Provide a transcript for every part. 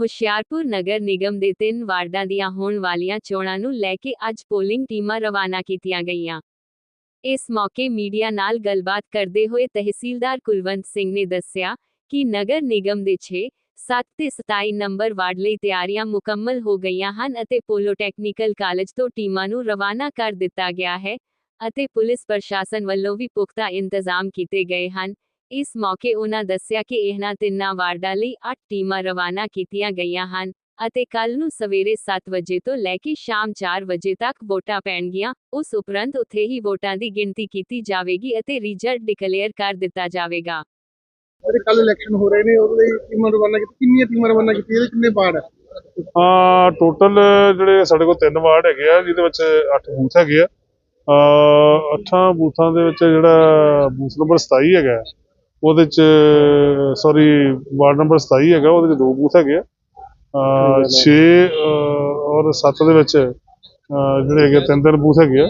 ਹੁਸ਼ਿਆਰਪੁਰ ਨਗਰ ਨਿਗਮ ਦੇ ਤਿੰਨ ਵਾਰਡਾਂ ਦੀਆਂ ਹੋਣ ਵਾਲੀਆਂ ਚੋਣਾਂ ਨੂੰ ਲੈ ਕੇ ਅੱਜ ਪੋਲਿੰਗ ਟੀਮਾਂ ਰਵਾਨਾ ਕੀਤੀਆਂ ਗਈਆਂ। ਇਸ ਮੌਕੇ ਮੀਡੀਆ ਨਾਲ ਗੱਲਬਾਤ ਕਰਦੇ ਹੋਏ ਤਹਿਸੀਲਦਾਰ ਕੁਲਵੰਤ ਸਿੰਘ ਨੇ ਦੱਸਿਆ ਕਿ ਨਗਰ ਨਿਗਮ ਦੇ 6 7 ਤੇ 27 ਨੰਬਰ ਵਾਰਡ ਲਈ ਤਿਆਰੀਆਂ ਮੁਕੰਮਲ ਹੋ ਗਈਆਂ ਹਨ ਅਤੇ ਪੋਲੋਟੈਕਨੀਕਲ ਕਾਲਜ ਤੋਂ ਟੀਮਾਂ ਨੂੰ ਰਵਾਨਾ ਕਰ ਦਿੱਤਾ ਗਿਆ ਹੈ ਅਤੇ ਪੁਲਿਸ ਪ੍ਰਸ਼ਾਸਨ ਵੱਲੋਂ ਵੀ ਪੁਖਤਾ ਇੰਤਜ਼ਾਮ ਕੀਤੇ ਗਏ ਹਨ। ਇਸ ਮੌਕੇ ਉਹਨਾਂ ਦੱਸਿਆ ਕਿ ਇਹਨਾਂ ਤਿੰਨਾਂ ਵਾਰਡਾਂ ਲਈ 8 ਟੀਮਾਂ ਰਵਾਨਾ ਕੀਤੀਆਂ ਗਈਆਂ ਹਨ ਅਤੇ ਕੱਲ ਨੂੰ ਸਵੇਰੇ 7 ਵਜੇ ਤੋਂ ਲੈ ਕੇ ਸ਼ਾਮ 4 ਵਜੇ ਤੱਕ ਵੋਟਾਂ ਪੈਣਗੀਆਂ। ਉਸ ਉਪਰੰਤ ਉੱਥੇ ਹੀ ਵੋਟਾਂ ਦੀ ਗਿਣਤੀ ਕੀਤੀ ਜਾਵੇਗੀ ਅਤੇ ਰਿਜ਼ਲਟ ਡਿਕਲੇਅਰ ਕਰ ਦਿੱਤਾ ਜਾਵੇਗਾ। ਜਿਹੜੇ ਕੱਲ ਇਲੈਕਸ਼ਨ ਹੋ ਰਹੇ ਨੇ ਉਹਦੇ ਲਈ ਟੀਮਾਂ ਰਵਾਨਾ ਕੀਤੀ ਕਿੰਨੀਆਂ ਟੀਮਾਂ ਰਵਾਨਾ ਕੀਤੀਆਂ ਇਹਦੇ ਕਿੰਨੇ ਵਾਰਡ ਹੈ ਆ ਟੋਟਲ ਜਿਹੜੇ ਸਾਡੇ ਕੋਲ ਤਿੰਨ ਵਾਰਡ ਹੈਗੇ ਆ ਜਿਹਦੇ ਵਿੱਚ 8 ਬੂਥ ਹੈਗੇ ਆ। ਆ ਅੱਠਾਂ ਬੂਥਾਂ ਦੇ ਵਿੱਚ ਜਿਹੜਾ ਬੂਥ ਨੰਬਰ 27 ਹੈਗਾ। ਉਹਦੇ ਚ ਸੌਰੀ ਵਾਰਡ ਨੰਬਰ 27 ਹੈਗਾ ਉਹਦੇ ਚ ਦੋ ਬੂਥ ਹੈਗੇ ਆ। 6 ਔਰ 7 ਦੇ ਵਿੱਚ ਜਿਹੜੇ ਹੈਗੇ ਤਿੰਨ ਤਿੰਨ ਬੂਥ ਹੈਗੇ ਆ।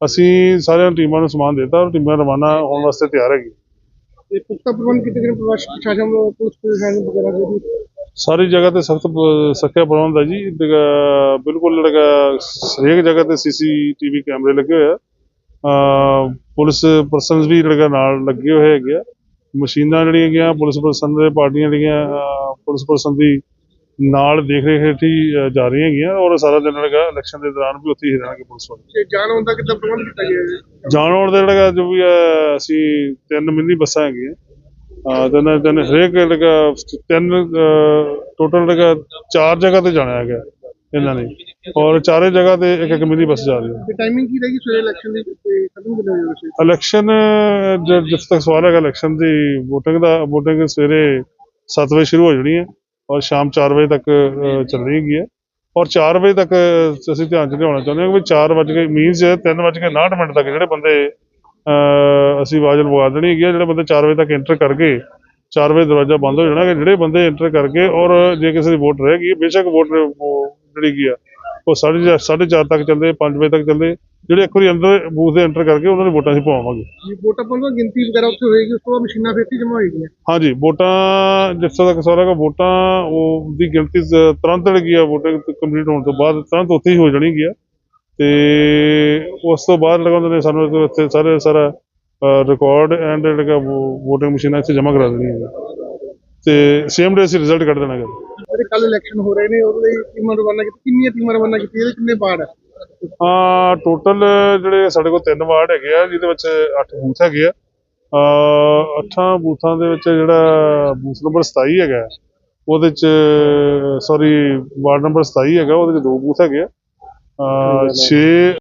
ਅਸੀਂ ਸਾਰਿਆਂ ਟੀਮਾਂ ਨੂੰ ਸਮਾਨ ਦਿੱਤਾ ਔਰ ਟੀਮਾਂ ਰਵਾਨਾ ਹੋਣ ਵਾਸਤੇ ਤਿਆਰ ਹੈਗੀ। ਤੇ ਪੁਖਤਾ ਪ੍ਰਬੰਧ ਕੀਤੇ ਪ੍ਰਵਾਸ ਪ੍ਰਸ਼ਾਸਨ ਪੁਲਿਸ ਪ੍ਰਸ਼ਾਸਨ ਵਗੈਰਾ ਜੋ ਵੀ? ਸਾਰੀ ਜਗ੍ਹਾ ਤੇ ਸਖਤ ਸੁਰੱਖਿਆ ਪ੍ਰਬੰਧ ਹੈ ਜੀ। ਜਿਹੜਾ ਬਿਲਕੁਲ ਜਿਹੜਾ ਹਰੇਕ ਜਗ੍ਹਾ ਤੇ ਸੀਸੀਟੀਵੀ ਕੈਮਰੇ ਲੱਗੇ ਹੋਏ ਆ। ਪੁਲਿਸ ਪਰਸਨਸ ਵੀ ਜਿਹੜਾ ਨਾਲ ਲੱਗੇ ਹੋਏ ਹੈਗੇ ਆ। ਮਸ਼ੀਨਾਂ ਜਿਹੜੀਆਂ ਹੈਗੀਆਂ ਪੁਲਿਸ ਪਰਸਨ ਦੇ ਪਾਰਟੀਆਂ ਜਿਹੜੀਆਂ ਪੁਲਿਸ ਪਰਸਨ ਦੀ ਨਾਲ ਦੇਖ ਰੇਖ ਹੇਠ ਹੀ ਜਾ ਰਹੀਆਂ ਹੈਗੀਆਂ ਔਰ ਸਾਰਾ ਦਿਨ ਜਿਹੜਾ ਇਲੈਕਸ਼ਨ ਦੇ ਦੌਰਾਨ ਵੀ ਉੱਥੇ ਹੀ ਰਹਿਣਗੇ ਪੁਲਿਸ ਵਾਲੇ। ਜਾਣ ਆਉਣ ਦਾ ਕਿੱਦਾਂ ਪ੍ਰਬੰਧ ਕੀਤਾ ਗਿਆ ਜਾਣ ਆਉਣ ਦਾ ਜਿਹੜਾ ਜੋ ਵੀ ਅਸੀਂ ਤਿੰਨ ਮਿੰਨੀ ਬੱਸਾਂ ਹੈਗੀਆਂ ਤਿੰਨ ਤਿੰਨ ਹਰੇਕ ਜਿਹੜਾ ਤਿੰਨ ਟੋਟਲ ਜਿਹੜਾ ਚਾਰ ਜਗ੍ਹਾ ਤੇ ਜਾਣਾ ਹੈਗਾ। ਇਹਨਾਂ ਨੇ। ਔਰ ਚਾਰੇ ਜਗ੍ਹਾ ਤੇ ਇੱਕ ਇੱਕ ਮਿੰਨੀ ਬੱਸ ਜਾ ਰਹੀ ਹੈ। ਤੇ ਟਾਈਮਿੰਗ ਕੀ ਰਹੇਗੀ ਸਵੇਰੇ ਇਲੈਕਸ਼ਨ ਦੀ? ਤੇ ਖਤਮ ਕਿੰਨੇ ਵਜੇ ਵੈਸੇ? ਇਲੈਕਸ਼ਨ ਜਿੱਥੇ ਤੱਕ ਸਵਾਲ ਹੈਗਾ ਇਲੈਕਸ਼ਨ ਦੀ VOTING ਦਾ VOTING ਸਵੇਰੇ 7 ਵਜੇ ਸ਼ੁਰੂ ਹੋ ਜਾਣੀ ਹੈ ਔਰ ਸ਼ਾਮ 4 ਵਜੇ ਤੱਕ ਅ, ਚੱਲਣੀ ਹੈਗੀ ਹੈ। ਔਰ 4 ਵਜੇ ਤੱਕ ਅਸੀਂ ਧਿਆਨ ਚ ਲਿਆਉਣਾ ਚਾਹੁੰਦੇ ਹਾਂ ਕਿ 4 ਵਜੇ ਮੀਨਸ 3 ਵਜੇ ਕੇ 59 ਮਿੰਟ ਤੱਕ ਜਿਹੜੇ ਬੰਦੇ ਅਸੀਂ ਆਵਾਜ਼ ਲਗਵਾ ਦੇਣੀ ਹੈਗੀ ਜਿਹੜੇ ਬੰਦੇ 4 ਵਜੇ ਤੱਕ ਐਂਟਰ ਕਰਕੇ 4 ਵਜੇ ਦਰਵਾਜ਼ਾ ਬੰਦ ਹੋ ਜਾਣਾ ਕਿ ਜਿਹੜੇ ਬੰਦੇ ਐਂਟਰ ਕਰਕੇ ਔਰ ਜੇ ਕਿਸੇ ਦੀ ਵੋਟ ਰਹਿ ਗਈ ਬੇਸ਼ੱਕ ਵੋਟ ਜਿਹੜੀ ਕੀ ਆ ਉਹ 4:30 ਚਾਰ ਤੱਕ ਚੱਲਦੇ 5 ਵਜੇ ਤੱਕ ਚੱਲਦੇ। ਜਿਹੜੇ ਇੱਕ ਵਾਰੀ ਅੰਦਰ ਬੂਥ ਦੇ ਐਂਟਰ ਕਰਕੇ ਉਹਨਾਂ ਦੀ ਵੋਟਾਂ ਅਸੀਂ ਪਵਾਵਾਂਗੇ। ਜੀ ਵੋਟਾਂ ਪਾਉਣ ਗਿਣਤੀ ਵਗੈਰਾ ਉੱਥੇ ਹੋਏਗੀ ਉਸ ਤੋਂ ਬਾਅਦ ਮਸ਼ੀਨਾਂ ਫਿਰ ਜਮ੍ਹਾਂ ਹੋਏਗੀਆਂ। ਹਾਂਜੀ ਵੋਟਾਂ ਤਰ੍ਹਾਂ ਤੱਕ ਸਾਰਾ ਕੋ ਵੋਟਾਂ ਉਹ ਦੀ ਗਿਣਤੀ ਤੁਰੰਤ ਲੱਗੀ ਆ ਵੋਟਿੰਗ ਕੰਪਲੀਟ ਹੋਣ ਤੋਂ ਬਾਅਦ ਤੁਰੰਤ ਉੱਥੇ ਹੀ ਹੋ ਜਾਣੀ ਗਿਆ ਤੇ ਉਸ ਤੋਂ ਬਾਅਦ ਲਗਾਉਂਦੇ ਨੇ ਸਾਨੂੰ ਇੱਥੇ ਸਾਰੇ ਸਾਰਾ ਰਿਕਾਰਡ ਐਂਡ ਜਿਹੜਾ ਵੋਟਿੰਗ ਮਸ਼ੀਨਾਂ ਇੱਥੇ ਜਮ੍ਹਾਂ ਕਰਾ ਦੇਣੀਆਂ। ਤੇ ਸੇਮ ਡੇ ਅਸੀਂ ਰਿਜ਼ਲਟ ਕੱਢ ਦੇਣਾ ਹੈਗਾ। ਜਿਹੜੇ ਕੱਲ ਇਲੈਕਸ਼ਨ ਹੋ ਰਹੇ ਨੇ ਉਹਦੇ ਲਈ ਟੀਮਾਂ ਰਵਾਨਾ ਕੀਤੀ ਕਿੰਨੀਆਂ ਟੀਮਾਂ ਰਵਾਨਾ ਕੀਤੀਆਂ ਇਹਦੇ ਕਿੰਨੇ ਵਾਰਡ ਹੈ ਆ ਟੋਟਲ ਜਿਹੜੇ ਸਾਡੇ ਕੋਲ ਤਿੰਨ ਵਾਰਡ ਹੈਗੇ ਆ ਜਿਹਦੇ ਵਿੱਚ 8 ਬੂਥ ਹੈਗੇ ਆ। ਆ ਅੱਠਾਂ ਬੂਥਾਂ ਦੇ ਵਿੱਚ ਜਿਹੜਾ ਬੂਥ ਨੰਬਰ 27 ਹੈਗਾ ਉਹਦੇ ਚ ਸੌਰੀ ਵਾਰਡ ਨੰਬਰ 27 ਹੈਗਾ ਉਹਦੇ ਚ ਦੋ ਬੂਥ ਹੈਗੇ ਆ। 6